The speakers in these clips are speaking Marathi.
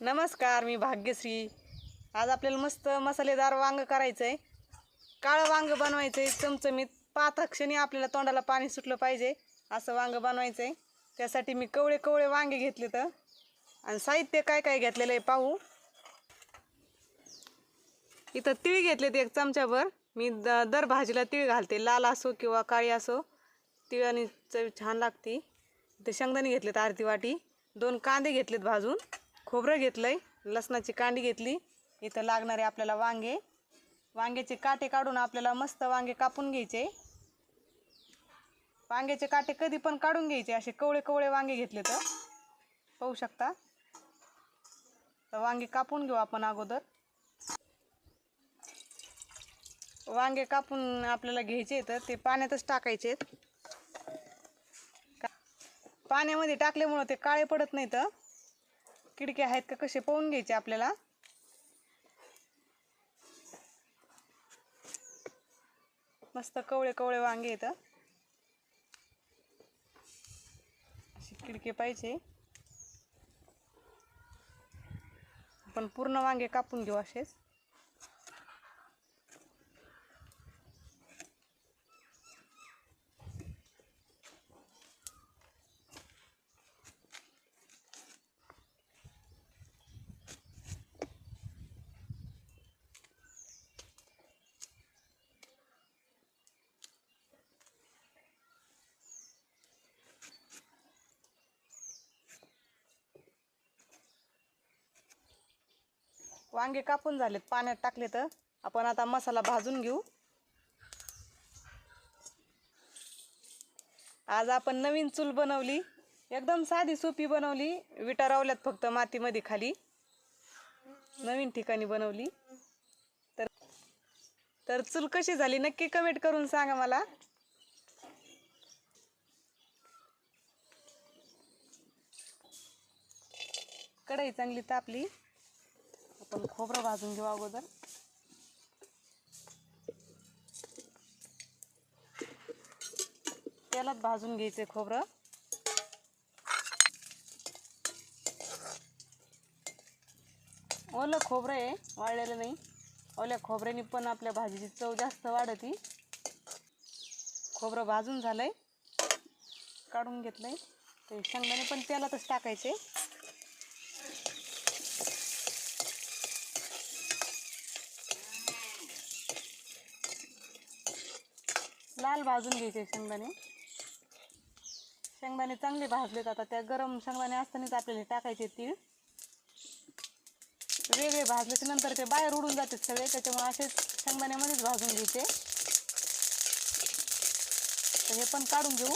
नमस्कार मी भाग्यश्री. आज आपल्याला मस्त मसालेदार वांग करायचं आहे काळं वांग बनवायचं आहे चमचमीत पाथक्षणी आपल्याला तोंडाला पाणी सुटलं पाहिजे असं वांग बनवायचं आहे त्यासाठी मी कवळे कवळे वांगे घेतले तर आणि साहित्य काय काय घेतलेलं आहे पाहू. इथं तीळ घेतलेत एक चमच्याभर मी द दर भाजीला तीळ घालते. लाल असो किंवा काळी असो तिळाने चव छान लागते. इथं शेंगदाणे घेतलेत अर्धी वाटी. दोन कांदे घेतलेत भाजून. खोबरं घेतलंय लसणाची कांडी घेतली. इथं लागणारे आपल्याला वांगे. वांग्याचे काटे काढून आपल्याला मस्त वांगे कापून घ्यायचे. वांग्याचे काटे कधी पण काढून घ्यायचे असे कवळे कवळे वांगे घेतले तर. पाहू शकता. तर वांगे कापून घेऊ आपण अगोदर. वांगे कापून आपल्याला घ्यायचे तर ते पाण्यातच टाकायचे. पाण्यामध्ये टाकल्यामुळं ते काळे पडत नाही तर किडके आहेत का? कसे पाहून घ्यायचे आपल्याला? मस्त कवळे कवळे वांगे येत अशी किडके पाहिजे. आपण पूर्ण वांगे कापून घेऊ असेच. वांगे कापून झालेत पाण्यात टाकले तर आपण आता मसाला भाजून घेऊ. आज आपण नवीन चूल बनवली. एकदम साधी सोपी बनवली. विटा रावल्यात फक्त मातीमध्ये खाली. नवीन ठिकाणी बनवली. तर तर चूल कशी झाली नक्की कमेंट करून सांगा मला. कढई चांगली तापली. आपण खोबरं भाजून घेऊ अगोदर. तेलात भाजून घ्यायचे खोबरं. ओलं खोबरं आहे वाळलेलं नाही. ओल्या खोबऱ्याने पण आपल्या भाजीची चव जास्त वाढती. खोबरं भाजून झालंय. काढून घेतलंय. ते शेंगदाणे पण तेलातच टाकायचे. लाल भाजून घ्यायचे शेंगदाणे. शेंगदाणे चांगले भाजलेत आता. त्या गरम शेंगदाणे असतानाच आपल्याला टाकायचे तीळ. वेगळे भाजल्याच्या नंतर ते बाहेर उडून जातात सगळे. त्याच्यामुळे असेच शेंगदाण्यामध्येच भाजून घ्यायचे. तर हे पण काढून घेऊ.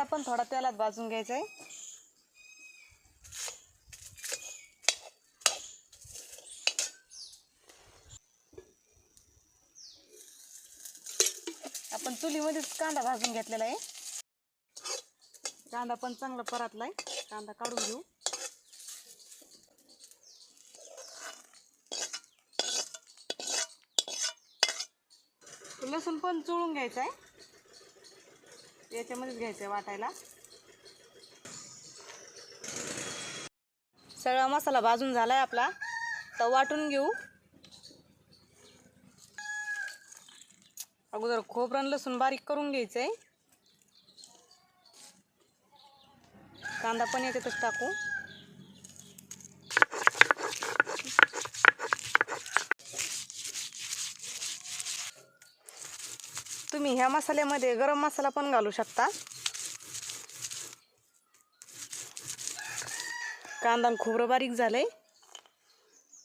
कांदा पण थोडा तेलात भाजून घ्यायचा आहे आपण चुलीमध्येच कांदा भाजून घेतलेला आहे. कांदा पण चांगला परतलाय. कांदा काढून घेऊ. लसूण पण चोळून घ्यायचा आहे याच्यामध्येच घ्यायचं आहे वाटायला. सगळा मसाला भाजून झाला आहे आपला. तर वाटून घेऊ. अगोदर खोबरं लसूण बारीक करून घ्यायचं आहे कांदा पण याच्यातच टाकू. तुम्ही ह्या मसाल्यामध्ये गरम मसाला पण घालू शकता. कांदा खोबरं बारीक झालंय.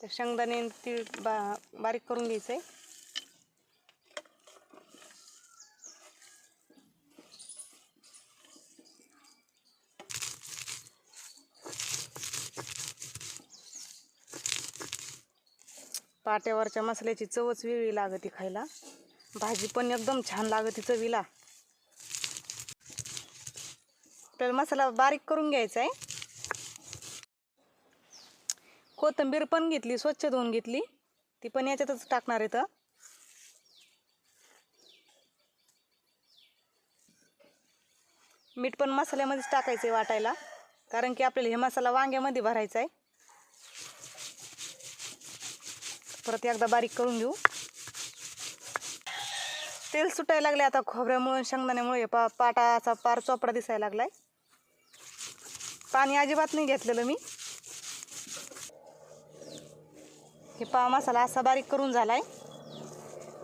तर शेंगदाणे आणि तीळ बा बारीक करून घ्यायचं आहे पाट्यावरच्या मसाल्याची चवच वेगळी लागते खायला. भाजी पण एकदम छान लागते चवीला. आपल्याला मसाला बारीक करून घ्यायचा आहे. कोथिंबीर पण घेतली स्वच्छ धुवून घेतली. ती पण याच्यातच टाकणार आहे तर. मीठ पण मसाल्यामध्येच टाकायचं आहे वाटायला कारण की आपल्याला हे मसाला वांग्यामध्ये भरायचा आहे. परत एकदा बारीक करून घेऊ. तेल सुटायला लागले आता खोबऱ्यामुळे शेंगदाण्यामुळे. हे पा पाटाचा पार चोपडा दिसायला लागलाय. पाणी अजिबात नाही घेतलेलं मी. हे पा मसाला असा बारीक करून झालाय.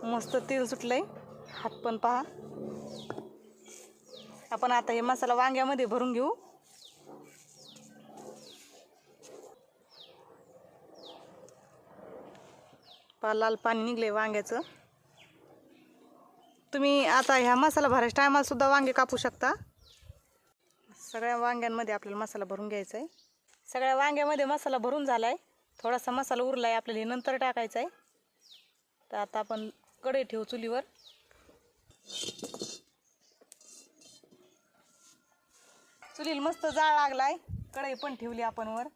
मस्त तेल सुटलंय. हात पण पहा. आपण आता हे मसाला वांग्यामध्ये भरून घेऊ. पहा लाल पाणी निघले वांग्याचं. तुम्ही आता ह्या मसाला भरायच्या टायमाला सुद्धा वांगे कापू शकता. सगळ्या वांग्यांमध्ये आपल्याला मसाला भरून घ्यायचा आहे सगळ्या वांग्यामध्ये मसाला भरून झाला आहे थोडासा मसाला उरला आहे आपल्याला हे नंतर टाकायचा आहे तर आता आपण कढई ठेवू चुलीवर. चुलीला मस्त जाळ लागला आहे कढई पण ठेवली आपण वर.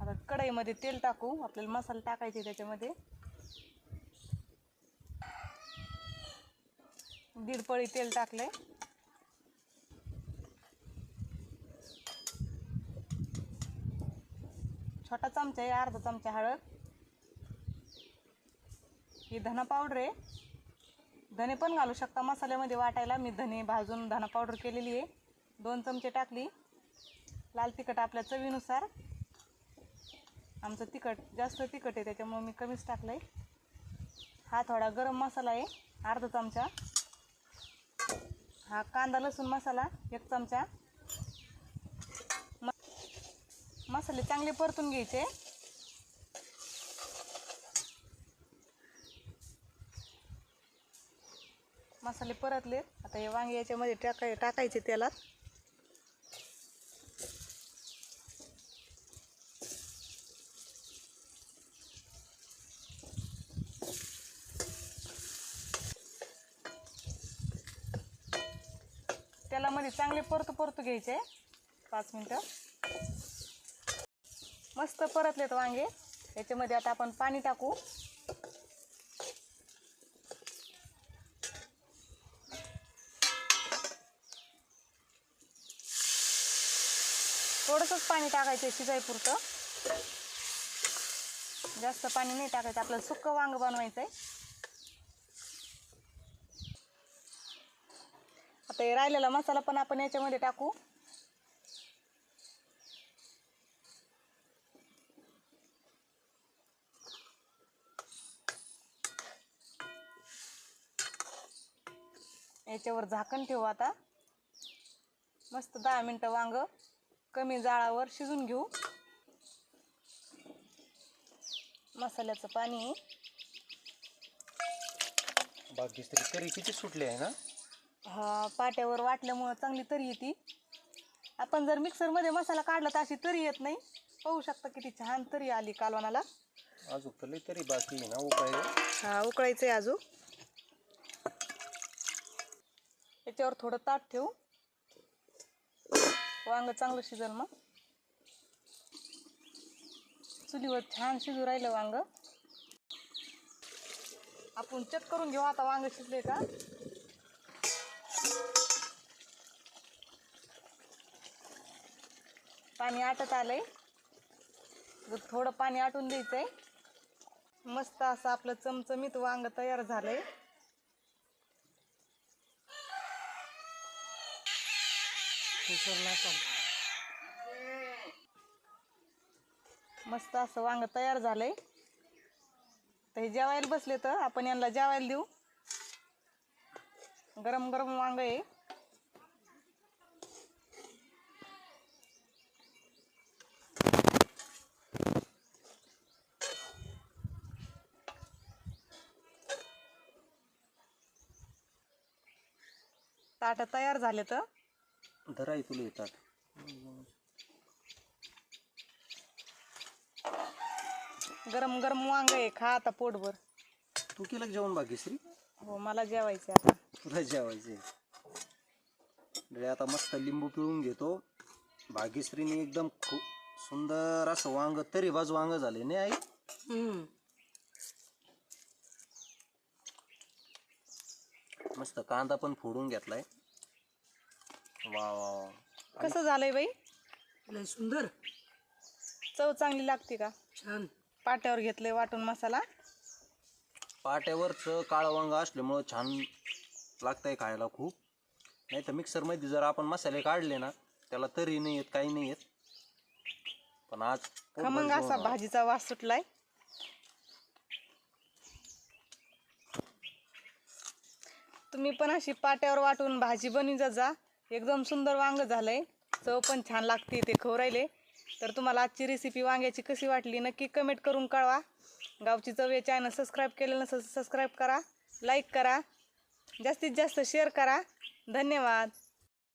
आता कढईमध्ये तेल टाकू. आपल्याला मसाला टाकायचे त्याच्यामध्ये. दीड पळी तेल टाकले छोटा चमचा आहे अर्धा चमचा हळद. ही धना पावडर आहे. धने पण घालू शकता मसाल्यामध्ये वाटायला. मी धने भाजून धना पावडर केलेली आहे. दोन चमचे टाकली. लाल तिखट आपल्या चवीनुसार. आमचं तिखट जास्त तिखट आहे त्याच्यामुळे मी कमीच टाकलं आहे हा थोडा गरम मसाला आहे अर्धा चमचा. हा कांदा लसूण मसाला एक चमचा. म मसाले चांगले परतून घ्यायचे. मसाले परतले. आता हे वांगे याच्यामध्ये टाकाय टाकायचे तेलात तेलामध्ये चांगले परतू परतू घ्यायचे. पाच मिनटं. मस्त परतलेत वांगे. याच्यामध्ये आता आपण पाणी टाकू. थोडंसंच पाणी टाकायचं आहे शिजायपुरतं जास्त पाणी नाही टाकायचं. आपल्याला सुक्क वांग बनवायचं आहे आता हे राहिलेला मसाला पण आपण याच्यामध्ये टाकू. याच्यावर झाकण ठेवू आता. मस्त दहा मिनटं वांग कमी जाळावर शिजून घेऊ. मसाल्याचं पाणी. बाकी तरी किती सुटले आहे ना? हा पाट्यावर वाटल्यामुळं चांगली तरी येते. आपण जर मिक्सरमध्ये मसाला काढला तर अशी तरी येत नाही. पाहू शकता किती छान तरी आली कालवणाला. अजून तर लई तरी बाकी आहे ना उपाय हा उकळायचं आहे अजून. याच्यावर थोडं ताट ठेवू. वांग चांगलं शिजल मग. चुलीवर छान शिजू राहिलं वांग. आपण चेक करून घेऊ आता वांग शिजले का. पाणी आटत आलंय. तर थोडं पाणी आटून द्यायचंय. मस्त असं आपलं चमचमीत वांग तयार झालंय. मस्त असं वांग तयार झालंय. तर हे जेवायला बसले तर आपण यांना जेवायला देऊ. गरम गरम वांग आहे. ताट तयार झाले तर धराई तुला येतात गरम गरम वांग आहे खा आता पोटभर. तू केलं का जेवण बागेश्री हो मला जेवायचं आता. तुला जेवायचे डळे आता मस्त लिंबू पिळून घेतो. भाग्यश्रीने एकदम खू सुंदर असं वांग तरी बाजू वांग झाले नाही आई? हम्म. मस्त कांदा पण फोडून घेतलाय. वा वा वा. कसं झालंय बाई? लय सुंदर. चव चांगली लागते का? छान. पाट्यावर घेतलंय वाटून मसाला. पाट्यावरचं काळं वांग असल्यामुळं छान लागतंय खायला खूप. नाही तर मिक्सरमध्ये जर आपण मसाले काढले ना त्याला तरी नाही येत काही नाही येत. पण आज खमंग असा. भाजीचा वास सुटलाय. तुम्ही पण अशी पाट्यावर वाटून भाजी बनवी जा एकदम सुंदर वांग झालंय. चव पण छान लागते ते खवरायले तर तुम्हाला आजची रेसिपी वांग्याची कशी वाटली नक्की कमेंट करून कळवा. गावची चव या चॅनल सबस्क्राईब केलेलं नसेल सबस्क्राईब करा लाईक करा जास्तीत जास्त शेअर करा. धन्यवाद.